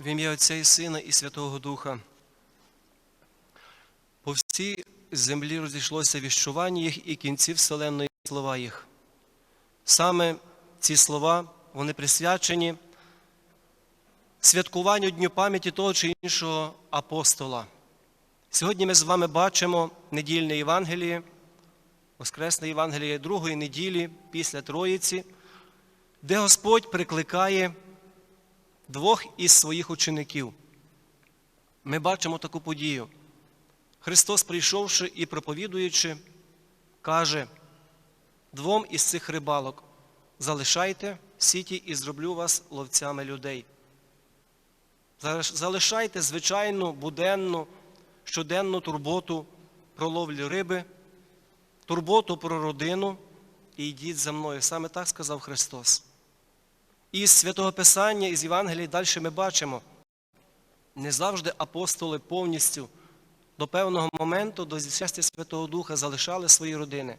В ім'я Отця і Сина і Святого Духа. По всій землі розійшлося віщування їх і кінців вселенної слова їх. Саме ці слова, вони присвячені святкуванню Дню пам'яті того чи іншого апостола. Сьогодні ми з вами бачимо недільне Євангеліє, Воскресне Євангеліє другої неділі після Троїці, де Господь прикликає двох із своїх учеників. Ми бачимо таку подію. Христос, прийшовши і проповідуючи, каже двом із цих рибалок: залишайте сіті і зроблю вас ловцями людей. Залишайте звичайну буденну, щоденну турботу про ловлю риби, турботу про родину і йдіть за мною. Саме так сказав Христос. Із Святого Писання, із Євангелії далі ми бачимо, не завжди апостоли повністю до певного моменту, до зіщастя Святого Духа залишали свої родини.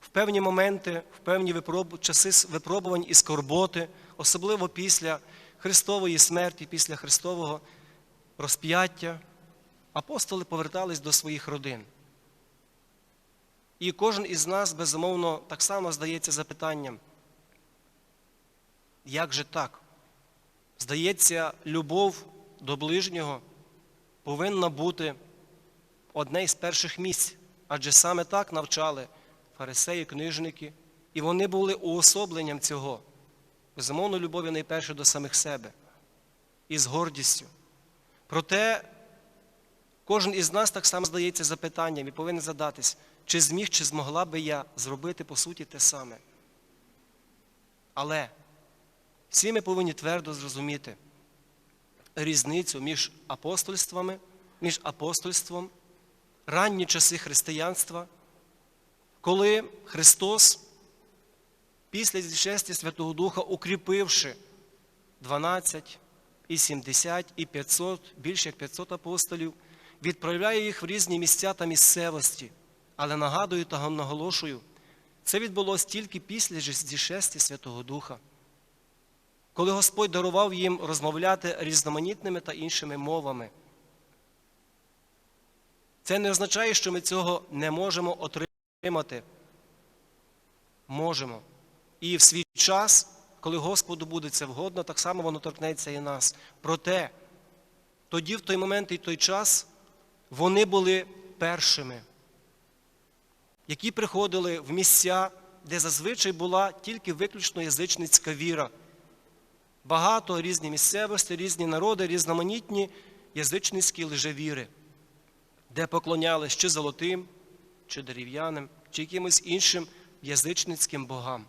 В певні моменти, в певні часи випробувань і скорботи, особливо після Христової смерті, після Христового розп'яття, апостоли повертались до своїх родин. І кожен із нас, безумовно, так само здається запитанням. Як же так? Здається, любов до ближнього повинна бути одне із перших місць, адже саме так навчали фарисеї, книжники, і вони були уособленням цього. Безумовно, любові найперше до самих себе і з гордістю. Проте кожен із нас так само здається запитанням і повинен задатись, чи зміг, чи змогла би я зробити по суті те саме. Але всі ми повинні твердо зрозуміти різницю між апостольствами, між апостольством, ранні часи християнства, коли Христос після зішестя Святого Духа, укріпивши 12, і 70, і 500, більше як 500 апостолів, відправляє їх в різні місця та місцевості. Але нагадую та наголошую, це відбулося тільки після зішестя Святого Духа, коли Господь дарував їм розмовляти різноманітними та іншими мовами. Це не означає, що ми цього не можемо отримати. Можемо. І в свій час, коли Господу буде це вгодно, так само воно торкнеться і нас. Проте, тоді, в той момент і той час, вони були першими, які приходили в місця, де зазвичай була тільки виключно язичницька віра. Багато різні місцевості, різні народи, різноманітні язичницькі лжевіри, де поклонялись чи золотим, чи дерев'яним, чи якимось іншим язичницьким богам.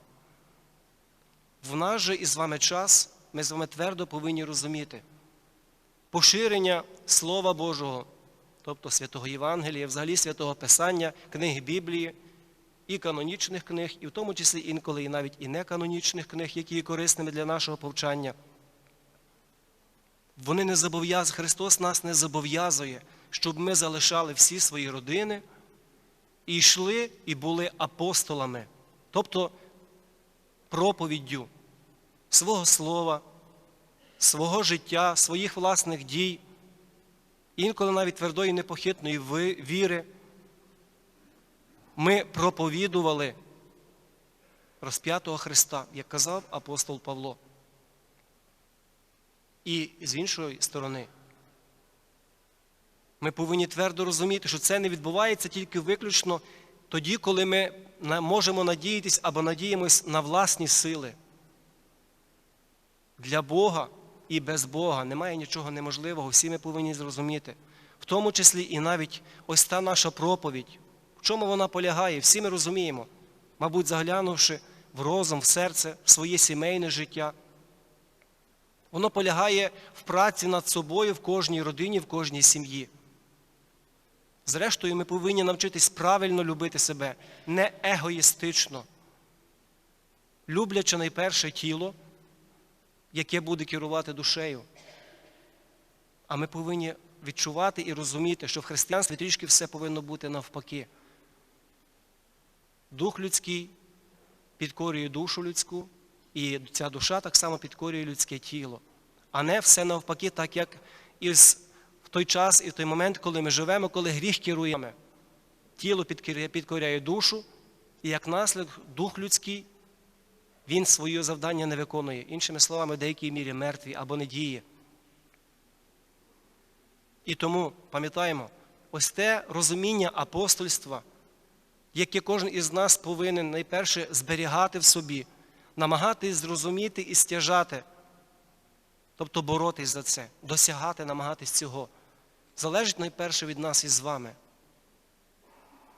В наш же із вами час ми з вами твердо повинні розуміти поширення Слова Божого, тобто Святого Євангелія, взагалі Святого Писання, книги Біблії і канонічних книг, і в тому числі інколи і навіть і неканонічних книг, які є корисними для нашого повчання. Вони не зобов'язують, Христос нас не зобов'язує, щоб ми залишали всі свої родини і йшли і були апостолами, тобто проповіддю свого слова, свого життя, своїх власних дій, інколи навіть твердої непохитної віри. Ми проповідували розп'ятого Христа, як казав апостол Павло. І з іншої сторони, ми повинні твердо розуміти, що це не відбувається тільки виключно тоді, коли ми можемо надіятися або надіємось на власні сили. Для Бога і без Бога немає нічого неможливого, всі ми повинні зрозуміти. В тому числі і навіть ось та наша проповідь. Чому вона полягає? Всі ми розуміємо, мабуть, заглянувши в розум, в серце, в своє сімейне життя. Воно полягає в праці над собою в кожній родині, в кожній сім'ї. Зрештою, ми повинні навчитись правильно любити себе, не егоїстично, люблячи найперше тіло, яке буде керувати душею. А ми повинні відчувати і розуміти, що в християнстві трішки все повинно бути навпаки. Дух людський підкорює душу людську, і ця душа так само підкорює людське тіло. а не все навпаки, так як і в той час, і в той момент, коли ми живемо, коли гріх керуємо. Тіло підкоряє- душу, і як наслідок дух людський, він своє завдання не виконує. Іншими словами, в деякій мірі мертвий або не діє. І тому пам'ятаємо, ось те розуміння апостольства, яке кожен із нас повинен найперше зберігати в собі, намагатись зрозуміти і стяжати, тобто боротись за це, досягати, намагатись цього, залежить найперше від нас із вами.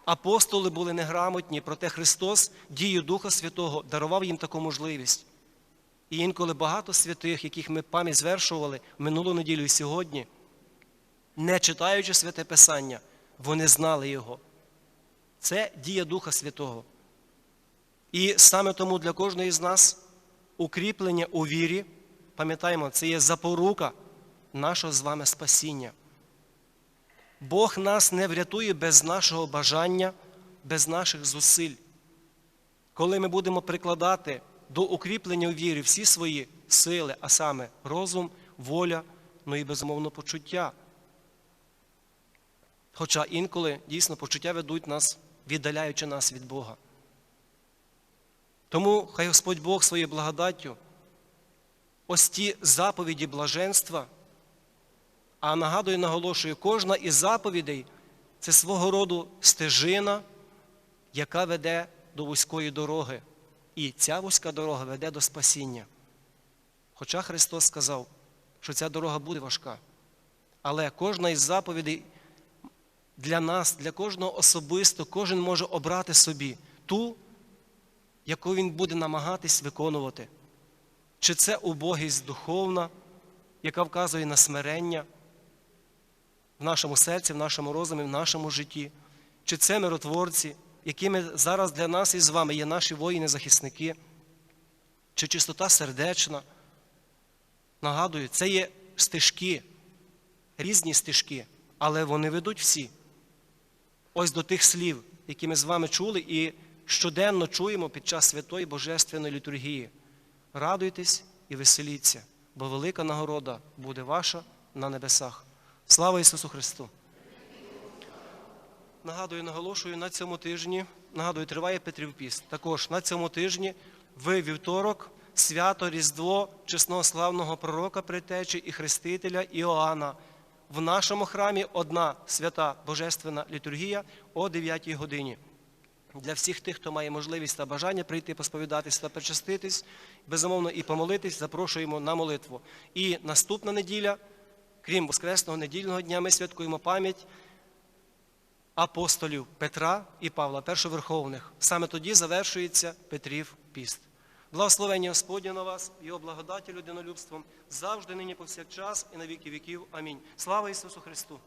Апостоли були неграмотні, проте Христос дію Духа Святого дарував їм таку можливість. І інколи багато святих, яких ми пам'ять звершували минулу неділю і сьогодні, не читаючи святе Писання, вони знали його. Це дія Духа Святого. І саме тому для кожної з нас укріплення у вірі, пам'ятаємо, це є запорука нашого з вами спасіння. Бог нас не врятує без нашого бажання, без наших зусиль. Коли ми будемо прикладати до укріплення у вірі всі свої сили, а саме розум, воля, ну і безумовно почуття. Хоча інколи дійсно почуття ведуть нас, віддаляючи нас від Бога. Тому хай Господь Бог своєю благодаттю ось ті заповіді блаженства, а нагадую, наголошую, кожна із заповідей це свого роду стежина, яка веде до вузької дороги. І ця вузька дорога веде до спасіння. Хоча Христос сказав, що ця дорога буде важка. Але кожна із заповідей для нас, для кожного особисто, кожен може обрати собі ту, яку він буде намагатись виконувати. Чи це убогість духовна, яка вказує на смирення в нашому серці, в нашому розумі, в нашому житті, чи це миротворці, якими зараз для нас із вами є наші воїни-захисники, чи чистота сердечна. Нагадую, це є стежки, різні стежки, але вони ведуть всі. Ось до тих слів, які ми з вами чули і щоденно чуємо під час святої Божественної літургії. Радуйтесь і веселіться, бо велика нагорода буде ваша на небесах. Слава Ісусу Христу! Нагадую, наголошую, на цьому тижні, нагадую, триває Петрів піст. Також на цьому тижні в вівторок свято Різдво чесного славного пророка Притечі і Хрестителя Іоанна. В нашому храмі одна свята Божественна літургія о 9 годині. Для всіх тих, хто має можливість та бажання прийти посповідатись та причаститись, безумовно, і помолитись, запрошуємо на молитву. І наступна неділя, крім Воскресного недільного дня, ми святкуємо пам'ять апостолів Петра і Павла, першоверховних. Саме тоді завершується Петрів піст. Благословення Господня на вас, Його благодаті людинолюбством, завжди нині повсякчас і на віки віків. Амінь. Слава Ісусу Христу!